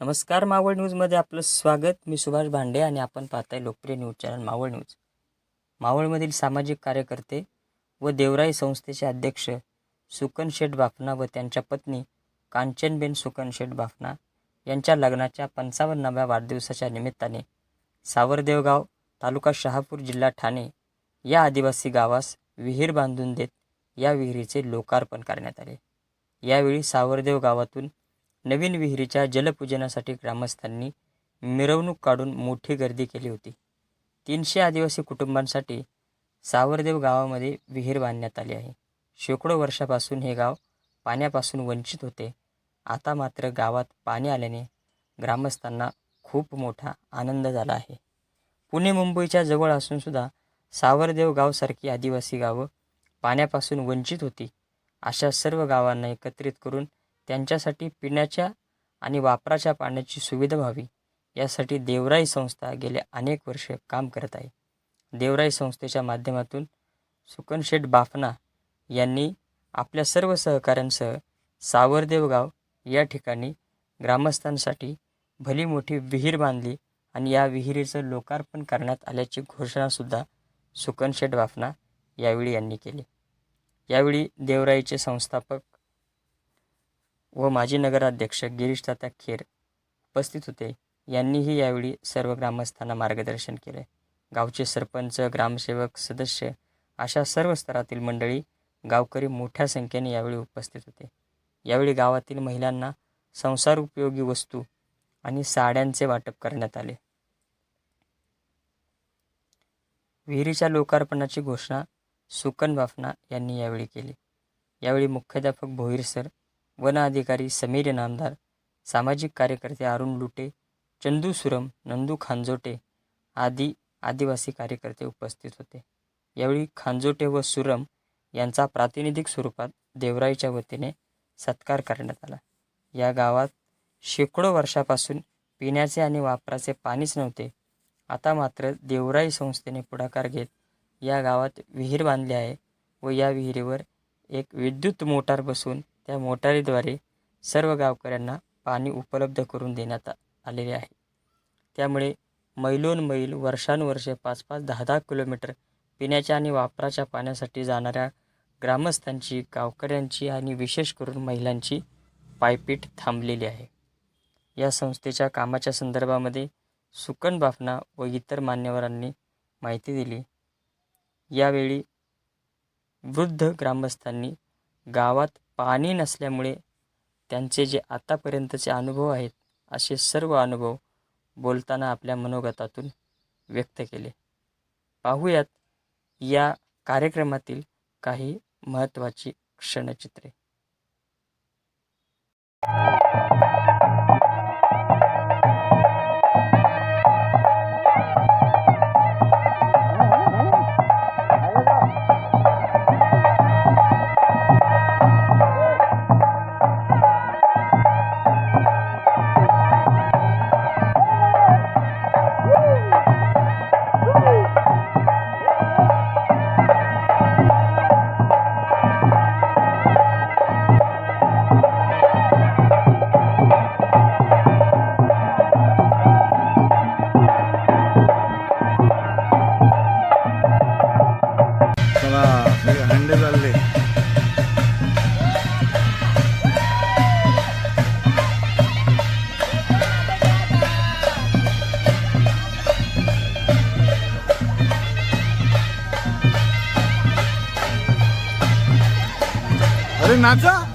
नमस्कार मावळ न्यूजमध्ये आपलं स्वागत. मी सुभाष भांडे आणि आपण पाहताय लोकप्रिय न्यूज चॅनल मावळ न्यूज. मावळमधील सामाजिक कार्यकर्ते व देवराई संस्थेचे अध्यक्ष सुकन शेठ बाफना व त्यांच्या पत्नी कांचनबेन सुकन शेठ बाफना यांच्या लग्नाच्या पंचावन्नाव्या वाढदिवसाच्या निमित्ताने सावरदेवगाव तालुका शहापूर जिल्हा ठाणे या आदिवासी गावास विहीर बांधून देत या विहिरीचे लोकार्पण करण्यात आले. यावेळी सावरदेव गावातून नवीन विहिरीच्या जलपूजनासाठी ग्रामस्थांनी मिरवणूक काढून मोठी गर्दी केली होती. तीनशे आदिवासी कुटुंबांसाठी सावरदेव गावामध्ये विहीर बांधण्यात आली आहे. शेकडो वर्षापासून हे गाव पाण्यापासून वंचित होते. आता मात्र गावात पाणी आल्याने ग्रामस्थांना खूप मोठा आनंद झाला आहे. पुणे मुंबईच्या जवळ असूनसुद्धा सावरदेव गावसारखी आदिवासी गावं पाण्यापासून वंचित होती अशा सर्व गावांना एकत्रित करून त्यांच्यासाठी पिण्याच्या आणि वापराच्या पाण्याची सुविधा व्हावी. यासाठी देवराई संस्था गेल्या अनेक वर्ष काम करत आहे. देवराई संस्थेच्या माध्यमातून सुकनशेठ बाफना यांनी आपल्या सर्व सहकाऱ्यांसह सावरदेव गाव या ठिकाणी ग्रामस्थांसाठी भली मोठी विहीर बांधली आणि या विहिरीचं लोकार्पण करण्यात आल्याची घोषणासुद्धा सुकनशेठ बाफना यावेळी यांनी केली. यावेळी देवराईचे संस्थापक व माजी नगराध्यक्ष गिरीश तात्या खेर उपस्थित होते. यांनीही यावेळी सर्व ग्रामस्थांना मार्गदर्शन केले. गावचे सरपंच ग्रामसेवक सदस्य अशा सर्व स्तरातील मंडळी गावकरी मोठ्या संख्येने यावेळी उपस्थित होते. यावेळी गावातील महिलांना संसार उपयोगी वस्तू आणि साड्यांचे वाटप करण्यात आले. विहिरीच्या लोकार्पणाची घोषणा सुकन बाफना यांनी यावेळी केली. यावेळी मुख्याध्यापक भोईर सर वन अधिकारी समीर नामदार सामाजिक कार्यकर्ते अरुण लुटे चंदू सुरम नंदू खांजोटे आदी आदिवासी कार्यकर्ते उपस्थित होते. यावेळी खांजोटे व सुरम यांचा प्रातिनिधिक स्वरूपात देवराईच्या वतीने सत्कार करण्यात आला. या गावात शेकडो वर्षापासून पिण्याचे आणि वापराचे पाणीच नव्हते. आता मात्र देवराई संस्थेने पुढाकार घेत या गावात विहीर बांधली आहे व या विहिरीवर एक विद्युत मोटार बसवून त्या मोटारीद्वारे सर्व गावकऱ्यांना पाणी उपलब्ध करून देण्यात आलेले आहे. त्यामुळे मैलोन मैल वर्षानुवर्षे पाच पाच दहा दहा किलोमीटर पिण्याच्या आणि वापराच्या पाण्यासाठी जाणाऱ्या ग्रामस्थांची गावकऱ्यांची आणि विशेष करून महिलांची पायपीट थांबलेली आहे. या संस्थेच्या कामाच्या संदर्भामध्ये सुकन बाफना व इतर मान्यवरांनी माहिती दिली. यावेळी वृद्ध ग्रामस्थांनी गावात पाणी नसल्यामुळे त्यांचे जे आतापर्यंतचे अनुभव आहेत असे सर्व अनुभव बोलताना आपल्या मनोगतातून व्यक्त केले. पाहूयात या कार्यक्रमातील काही महत्त्वाची क्षणचित्रे. अरे नाचा.